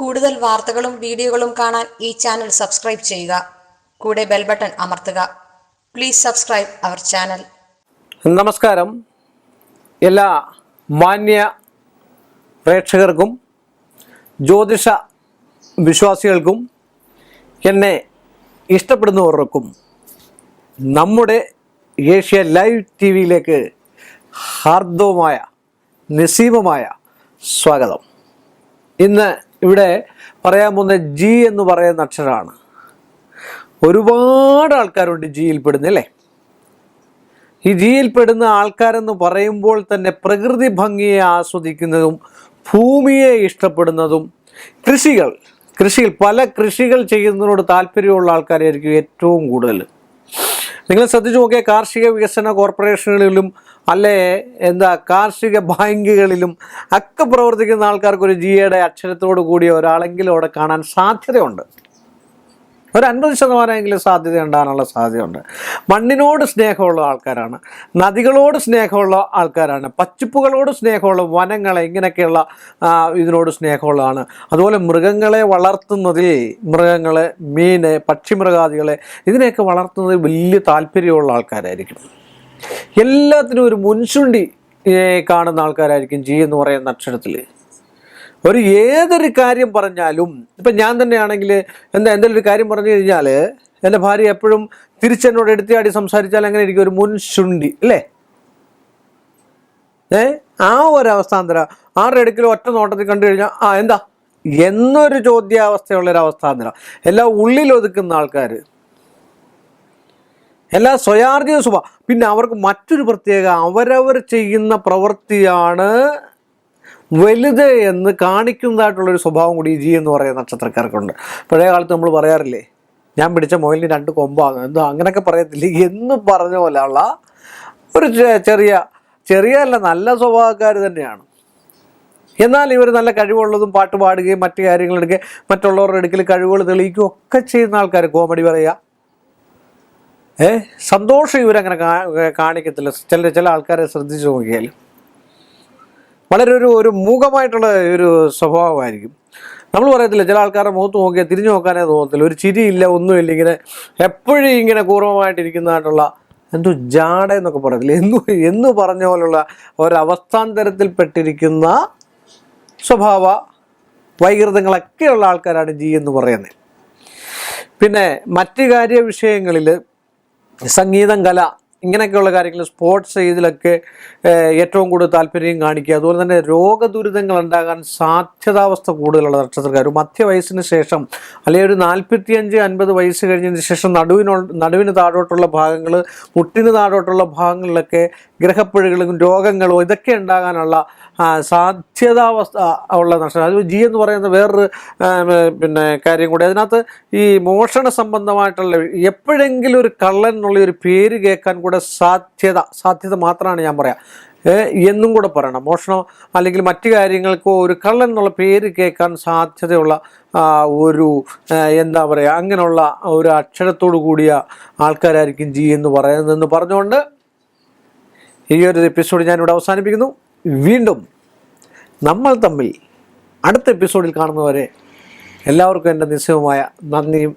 കൂടുതൽ വാർത്തകളും വീഡിയോകളും കാണാൻ ഈ ചാനൽ സബ്സ്ക്രൈബ് ചെയ്യുക. കൂടെ ബെൽ ബട്ടൺ അമർത്തുക. Please subscribe our channel. നമസ്കാരം. എല്ലാ മാന്യ പ്രേക്ഷകർക്കും ജ്യോതിഷ വിശ്വാസികൾക്കും എന്നെ ഇഷ്ടപ്പെടുന്നവർക്കും നമ്മുടെ ഏഷ്യ ലൈവ് ടി വിയിലേക്ക് ഹാർദവുമായ നിസീമമായ സ്വാഗതം. ഇന്ന് ഇവിടെ പറയാൻ പോകുന്ന ജി എന്ന് പറയുന്ന അക്ഷരമാണ് ഒരുപാട് ആൾക്കാരുണ്ട് ജിയിൽ പെടുന്നല്ലേ ഈ ജിയിൽപ്പെടുന്ന ആൾക്കാരെന്ന് പറയുമ്പോൾ തന്നെ പ്രകൃതി ഭംഗിയെ ആസ്വദിക്കുന്നതും ഭൂമിയെ ഇഷ്ടപ്പെടുന്നതും കൃഷികൾ. കൃഷിയിൽ പല കൃഷികൾ ചെയ്യുന്നതിനോട് താല്പര്യമുള്ള ആൾക്കാരായിരിക്കും ഏറ്റവും കൂടുതൽ. നിങ്ങൾ ശ്രദ്ധിച്ചു നോക്കിയാൽ കാർഷിക വികസന കോർപ്പറേഷനുകളിലും അല്ലെ എന്താ കാർഷിക ബാങ്കുകളിലും ഒക്കെ പ്രവർത്തിക്കുന്ന ആൾക്കാർക്ക് ഒരു ജിയുടെ അക്ഷരത്തോടു കൂടിയ ഒരാളെങ്കിലും അവിടെ കാണാൻ സാധ്യതയുണ്ട്. ഒരു അൻപത് ശതമാനമെങ്കിലും സാധ്യത ഉണ്ടാകാനുള്ള സാധ്യതയുണ്ട്. മണ്ണിനോട് സ്നേഹമുള്ള ആൾക്കാരാണ് നദികളോട് സ്നേഹമുള്ള ആൾക്കാരാണ് പച്ചപ്പുകളോട് സ്നേഹമുള്ള വനങ്ങളെ ഇങ്ങനെയൊക്കെയുള്ള ഇതിനോട് സ്നേഹമുള്ളതാണ്. അതുപോലെ മൃഗങ്ങളെ വളർത്തുന്നതിൽ മൃഗങ്ങളെ മീന് പക്ഷിമൃഗാദികളെ ഇതിനെയൊക്കെ വളർത്തുന്നതിൽ വലിയ താല്പര്യമുള്ള ആൾക്കാരായിരിക്കും. എല്ലാത്തിനും ഒരു മുൻചുണ്ടി കാണുന്ന ആൾക്കാരായിരിക്കും ജി എന്ന് പറയുന്ന അക്ഷരത്തിൽ ഒരു ഏതൊരു കാര്യം പറഞ്ഞാലും ഇപ്പം ഞാൻ തന്നെയാണെങ്കിൽ എന്താ എന്തെങ്കിലും ഒരു കാര്യം പറഞ്ഞു കഴിഞ്ഞാൽ എന്റെ ഭാര്യ എപ്പോഴും തിരിച്ചെന്നോട് എടുത്തിയാടി സംസാരിച്ചാൽ അങ്ങനെ എനിക്ക് ഒരു മുൻശുണ്ടി അല്ലേ? ഏ? ആ ഒരു അവസ്ഥാന്തര ആരുടെ അടുക്കലും ഒറ്റ നോട്ടത്തിൽ കണ്ടു കഴിഞ്ഞാൽ ആ എന്താ? എന്നൊരു ചോദ്യാവസ്ഥയുള്ള ഒരു അവസ്ഥാന്തരം. എല്ലാ ഉള്ളിൽ ഒതുക്കുന്ന ആൾക്കാർ എല്ലാ സ്വയാർജിത സ്വഭാവം പിന്നെ അവർക്ക് മറ്റൊരു പ്രത്യേക അവരവർ ചെയ്യുന്ന പ്രവൃത്തിയാണ് വലുത് എന്ന് കാണിക്കുന്നതായിട്ടുള്ളൊരു സ്വഭാവം കൂടി ജി എന്ന് പറയുന്ന നക്ഷത്രക്കാർക്കുണ്ട്. പഴയ കാലത്ത് നമ്മൾ പറയാറില്ലേ ഞാൻ പിടിച്ച മുയലിന് രണ്ട് കൊമ്പാണ്. എന്തോ അങ്ങനെയൊക്കെ പറയത്തില്ല? എന്ന് പറഞ്ഞ പോലെയുള്ള ഒരു ചെറിയ ചെറിയ അല്ല നല്ല സ്വഭാവക്കാർ തന്നെയാണ്. എന്നാൽ ഇവർ നല്ല കഴിവുള്ളതും പാട്ട് പാടുകയും മറ്റു കാര്യങ്ങൾ എടുക്കുകയും മറ്റുള്ളവരുടെ അടുക്കൽ കഴിവുകൾ തെളിയിക്കുകയും ഒക്കെ ചെയ്യുന്ന ആൾക്കാർ കോമഡി പറയുക. ഏ? സന്തോഷം ഇവരങ്ങനെ കാണിക്കത്തില്ല. ചില ചില ആൾക്കാരെ ശ്രദ്ധിച്ചു നോക്കിയാൽ വളരെ ഒരു ഒരു മൂകമായിട്ടുള്ള ഒരു സ്വഭാവമായിരിക്കും. നമ്മൾ പറയത്തില്ല ചില ആൾക്കാരുടെ മുഖത്ത് നോക്കിയാൽ തിരിഞ്ഞു നോക്കാനേ തോന്നത്തില്ല. ഒരു ചിരിയില്ല ഒന്നുമില്ല ഇങ്ങനെ എപ്പോഴും ഇങ്ങനെ കൂർമ്മമായിട്ടിരിക്കുന്നതായിട്ടുള്ള എന്തോ ജാട എന്നൊക്കെ പറയത്തില്ല. എന്ന് എന്ന് പറഞ്ഞ പോലുള്ള ഒരവസ്ഥാന്തരത്തിൽപ്പെട്ടിരിക്കുന്ന സ്വഭാവ വൈകൃതങ്ങളൊക്കെയുള്ള ആൾക്കാരാണ് ജി എന്ന് പറയുന്നത്. പിന്നെ മറ്റ് കാര്യ വിഷയങ്ങളിൽ സംഗീതം കല ഇങ്ങനെയൊക്കെയുള്ള കാര്യങ്ങൾ സ്പോർട്സ് ഇതിലൊക്കെ ഏറ്റവും കൂടുതൽ താല്പര്യം കാണിക്കുക. അതുപോലെ തന്നെ രോഗദുരിതങ്ങൾ ഉണ്ടാകാൻ സാധ്യതാവസ്ഥ കൂടുതലുള്ള നക്ഷത്രക്കാർ മധ്യവയസ്സിന് ശേഷം അല്ലെങ്കിൽ ഒരു നാൽപ്പത്തിയഞ്ച് അൻപത് വയസ്സ് കഴിഞ്ഞതിന് ശേഷം നടുവിനോ നടുവിന് താഴോട്ടുള്ള ഭാഗങ്ങൾ മുട്ടിന് താഴോട്ടുള്ള ഭാഗങ്ങളിലൊക്കെ ഗ്രഹപ്പുഴകളും രോഗങ്ങളും ഇതൊക്കെ ഉണ്ടാകാനുള്ള സാധ്യതാവസ്ഥ ഉള്ള നഷ്ടം. അത് ജി എന്ന് പറയുന്ന വേറൊരു പിന്നെ കാര്യം കൂടി. അതിനകത്ത് ഈ മോഷണ സംബന്ധമായിട്ടുള്ള എപ്പോഴെങ്കിലും ഒരു കള്ളൻ എന്നുള്ള ഒരു പേര് കേൾക്കാൻ കൂടെ സാധ്യത സാധ്യത മാത്രമാണ് ഞാൻ പറയാം. എന്നും കൂടെ പറയണം. മോഷണം അല്ലെങ്കിൽ മറ്റു കാര്യങ്ങൾക്കോ ഒരു കള്ളൻ എന്നുള്ള പേര് കേൾക്കാൻ സാധ്യതയുള്ള ഒരു എന്താ പറയുക അങ്ങനെയുള്ള ഒരു അക്ഷരത്തോടു കൂടിയ ആൾക്കാരായിരിക്കും ജി എന്ന് പറയുന്നതെന്ന് പറഞ്ഞുകൊണ്ട് ഈ ഒരു എപ്പിസോഡ് ഞാനിവിടെ അവസാനിപ്പിക്കുന്നു. വീണ്ടും നമ്മൾ തമ്മിൽ അടുത്ത എപ്പിസോഡിൽ കാണുന്നവരെ എല്ലാവർക്കും എന്റെ നിസ്സഹമായ നന്ദിയും